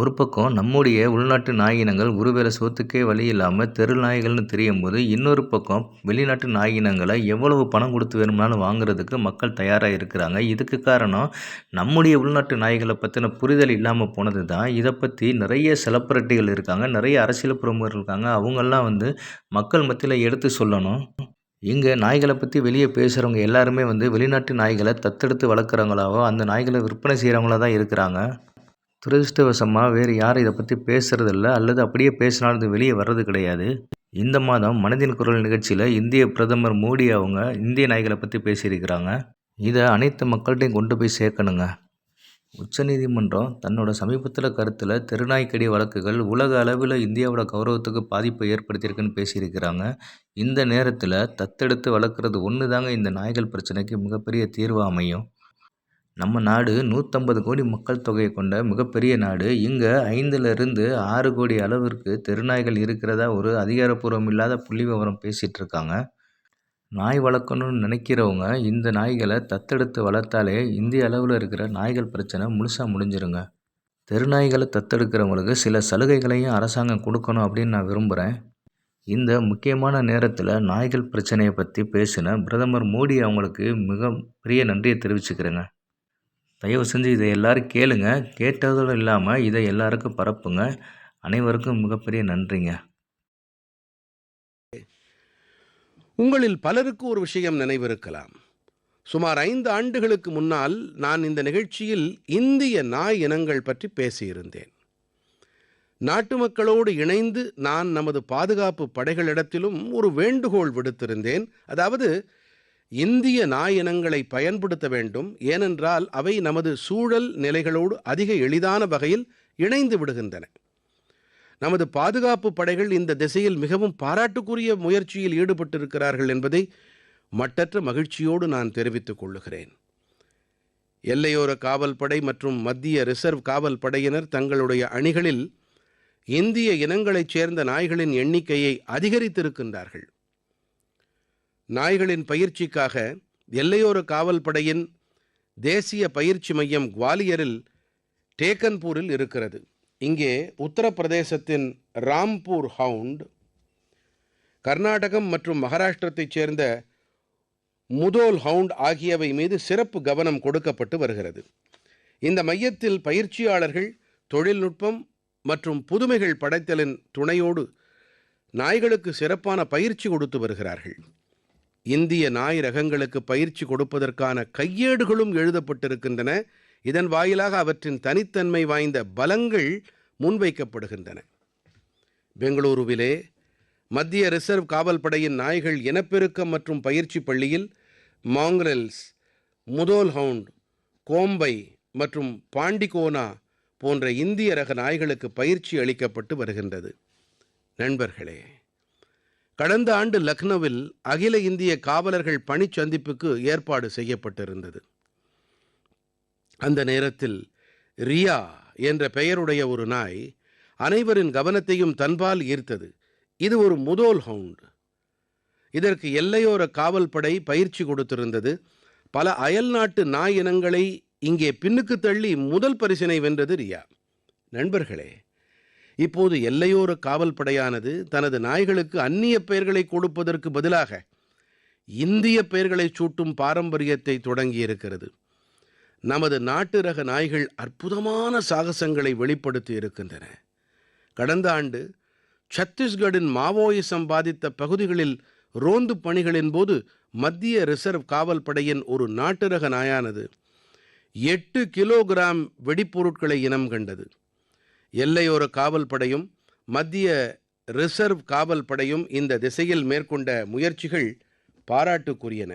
ஒரு பக்கம் நம்முடைய உள்நாட்டு நாய் இனங்கள் ஒருவேளை சோத்துக்கே வழி இல்லாமல் தெரு நாய்கள்னு தெரியும் போது இன்னொரு பக்கம் வெளிநாட்டு நாய் இனங்களை எவ்வளவு பணம் கொடுத்து வேணும்னாலும் வாங்குறதுக்கு மக்கள் தயாராக இருக்கிறாங்க. இதுக்கு காரணம் நம்முடைய உள்நாட்டு நாய்களை பற்றின புரிதல் இல்லாமல் போனது தான் இதை பற்றி நிறைய செலப்ரிட்டிகள் இருக்காங்க நிறைய அரசியல் பிரமுகர்கள் இருக்காங்க. அவங்கெல்லாம் வந்து மக்கள் மத்தியில் எடுத்து சொல்லணும். இங்கே நாய்களை பற்றி வெளியே பேசுகிறவங்க எல்லாருமே வந்து வெளிநாட்டு நாய்களை தத்தெடுத்து வளர்க்குறவங்களாவோ அந்த நாய்களை விற்பனை செய்கிறவங்களா தான் இருக்கிறாங்க. துரதிருஷ்டவசமாக வேறு யாரும் இதை பற்றி பேசுகிறதில்ல அல்லது அப்படியே பேசினாலும் இது வெளியே வர்றது கிடையாது. இந்த மாதம் மனதின் குரல் நிகழ்ச்சியில் இந்திய பிரதமர் மோடி அவங்க இந்திய நாய்களை பற்றி பேசியிருக்கிறாங்க. இதை அனைத்து மக்கள்கிட்டையும் கொண்டு போய் சேர்க்கணுங்க. உச்சநீதிமன்றம் தன்னோட சமீபத்தில் கருத்தில் தெருநாய்க்கடி வழக்குகள் உலக அளவில் இந்தியாவோட கௌரவத்துக்கு பாதிப்பை ஏற்படுத்தியிருக்குன்னு பேசியிருக்கிறாங்க. இந்த நேரத்தில் தத்தெடுத்து வளர்க்குறது ஒன்று தாங்க இந்த நாய்கள் பிரச்சனைக்கு மிகப்பெரிய தீர்வு அமையும். நம்ம நாடு நூற்றம்பது கோடி மக்கள் தொகையை கொண்ட மிகப்பெரிய நாடு. இங்கே ஐந்துலேருந்து ஆறு கோடி அளவிற்கு தெருநாய்கள் இருக்கிறதா ஒரு அதிகாரப்பூர்வம் இல்லாத புள்ளி விவரம் பேசிகிட்டு இருக்காங்க. நாய் வளர்க்கணும்னு நினைக்கிறவங்க இந்த நாய்களை தத்தெடுத்து வளர்த்தாலே இந்திய அளவில் இருக்கிற நாய்கள் பிரச்சனை முழுசாக முடிஞ்சிருங்க. தெருநாய்களை தத்தெடுக்கிறவங்களுக்கு சில சலுகைகளையும் அரசாங்கம் கொடுக்கணும் அப்படின்னு நான் விரும்புகிறேன் இந்த முக்கியமான நேரத்தில் நாய்கள் பிரச்சனையை பற்றி பேசின பிரதமர் மோடி அவங்களுக்கு மிக பெரிய நன்றியை தெரிவிச்சுக்கிறேங்க. தயவு செஞ்சு இதை எல்லோரும் கேளுங்க. கேட்டதோடு இல்லாமல் இதை எல்லாருக்கும் பரப்புங்க. அனைவருக்கும் மிகப்பெரிய நன்றிங்க. உங்களில் பலருக்கு ஒரு விஷயம் நினைவிருக்கலாம். சுமார் ஐந்து ஆண்டுகளுக்கு முன்னால் நான் இந்த நிகழ்ச்சியில் இந்திய நாய் இனங்கள் பற்றி பேசியிருந்தேன். நாட்டு மக்களோடு இணைந்து நான் நமது பாதுகாப்பு படைகளிடத்திலும் ஒரு வேண்டுகோள் விடுத்திருந்தேன். அதாவது இந்திய நாயினங்களை பயன்படுத்த வேண்டும். ஏனென்றால் அவை நமது சூழல் நிலைகளோடு அதிக எளிதான வகையில் இணைந்து விடுகின்றன. நமது பாதுகாப்பு படைகள் இந்த திசையில் மிகவும் பாராட்டுக்குரிய முயற்சியில் ஈடுபட்டிருக்கிறார்கள் என்பதை மட்டற்ற மகிழ்ச்சியோடு நான் தெரிவித்துக் கொள்ளுகிறேன். எல்லையோர காவல் படை மற்றும் மத்திய ரிசர்வ் காவல் படையினர் தங்களுடைய அணிகளில் இந்திய இனங்களைச் சேர்ந்த நாய்களின் எண்ணிக்கையை அதிகரித்திருக்கின்றார்கள். நாய்களின் பயிற்சிக்காக எல்லையோர காவல் படையின் தேசிய பயிற்சி மையம் குவாலியரில் டேக்கன்பூரில் இருக்கிறது. இங்கே உத்தரப்பிரதேசத்தின் ராம்பூர் ஹவுண்ட் கர்நாடகம் மற்றும் மகாராஷ்டிரத்தைச் சேர்ந்த முதோல் ஹவுண்ட் ஆகியவை மீது சிறப்பு கவனம் கொடுக்கப்பட்டு வருகிறது. இந்த மையத்தில் பயிற்சியாளர்கள் தொழில்நுட்பம் மற்றும் புதுமைகள் படைத்தலின் துணையோடு நாய்களுக்கு சிறப்பான பயிற்சி கொடுத்து வருகிறார்கள். இந்திய நாய் ரகங்களுக்கு பயிற்சி கொடுப்பதற்கான கையேடுகளும் எழுதப்பட்டிருக்கின்றன. இதன் வாயிலாக அவற்றின் தனித்தன்மை வாய்ந்த பலங்கள் முன்வைக்கப்படுகின்றன. பெங்களூருவிலே மத்திய ரிசர்வ் காவல் படையின் நாய்கள் இனப்பெருக்கம் மற்றும் பயிற்சி பள்ளியில் மாங்ரெல்ஸ் முதோல் ஹவுண்ட் கோம்பை மற்றும் பாண்டிகோனா போன்ற இந்திய ரக நாய்களுக்கு பயிற்சி அளிக்கப்பட்டு வருகின்றது. நண்பர்களே கடந்த ஆண்டு லக்னோவில் அகில இந்திய காவலர்கள் பணி சந்திப்புக்கு ஏற்பாடு செய்யப்பட்டிருந்தது. அந்த நேரத்தில் ரியா என்ற பெயருடைய ஒரு நாய் அனைவரின் கவனத்தையும் தன்பால் ஈர்த்தது. இது ஒரு முதோல் ஹவுண்ட். இதற்கு எல்லையோர காவல் படை பயிற்சி கொடுத்திருந்தது. பல அயல்நாட்டு நாய் இனங்களை இங்கே பின்னுக்கு தள்ளி முதல் பரிசினை வென்றது ரியா. நண்பர்களே இப்போது எல்லையோர காவல் படையானது தனது நாய்களுக்கு அந்நிய பெயர்களை கொடுப்பதற்கு பதிலாக இந்திய பெயர்களை சூட்டும் பாரம்பரியத்தை தொடங்கியிருக்கிறது. நமது நாட்டு ரக நாய்கள் அற்புதமான சாகசங்களை வெளிப்படுத்தி இருக்கின்றன. கடந்த ஆண்டு சத்தீஸ்கடின் மாவோயிசம் பாதித்த பகுதிகளில் ரோந்து பணிகளின் போது மத்திய ரிசர்வ் காவல் படையின் ஒரு நாட்டு ரக நாயானது எட்டு கிலோகிராம் வெடிப்பொருட்களை இனம் கண்டது. எல்லையோர காவல் படையும் மத்திய ரிசர்வ் காவல் படையும் இந்த திசையில் மேற்கொண்ட முயற்சிகள் பாராட்டுக்குரியன.